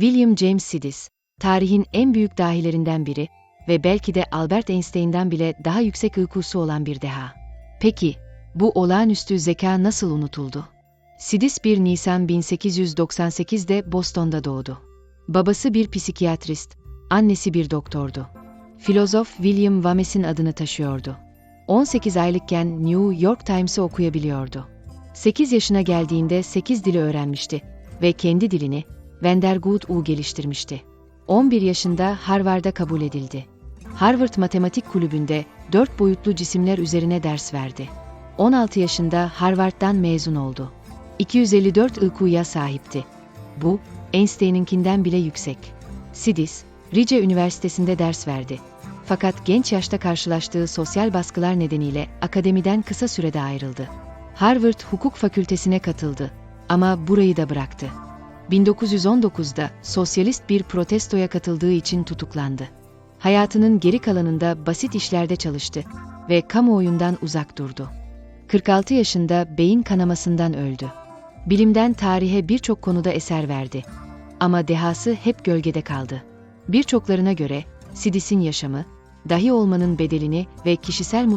William James Sidis, tarihin en büyük dahilerinden biri ve belki de Albert Einstein'dan bile daha yüksek IQ'su olan bir deha. Peki, bu olağanüstü zeka nasıl unutuldu? Sidis 1 Nisan 1898'de Boston'da doğdu. Babası bir psikiyatrist, annesi bir doktordu. Filozof William Wames'in adını taşıyordu. 18 aylıkken New York Times'ı okuyabiliyordu. 8 yaşına geldiğinde 8 dili öğrenmişti ve kendi dilini Vandergut U geliştirmişti. 11 yaşında Harvard'a kabul edildi. Harvard Matematik Kulübü'nde 4 boyutlu cisimler üzerine ders verdi. 16 yaşında Harvard'dan mezun oldu. 254 IQ'ya sahipti. Bu, Einstein'inkinden bile yüksek. Sidis, Rice Üniversitesi'nde ders verdi. Fakat genç yaşta karşılaştığı sosyal baskılar nedeniyle akademiden kısa sürede ayrıldı. Harvard Hukuk Fakültesine katıldı ama burayı da bıraktı. 1919'da sosyalist bir protestoya katıldığı için tutuklandı. Hayatının geri kalanında basit işlerde çalıştı ve kamuoyundan uzak durdu. 46 yaşında beyin kanamasından öldü. Bilimden tarihe birçok konuda eser verdi. Ama dehası hep gölgede kaldı. Birçoklarına göre Sidis'in yaşamı, dahi olmanın bedelini ve kişisel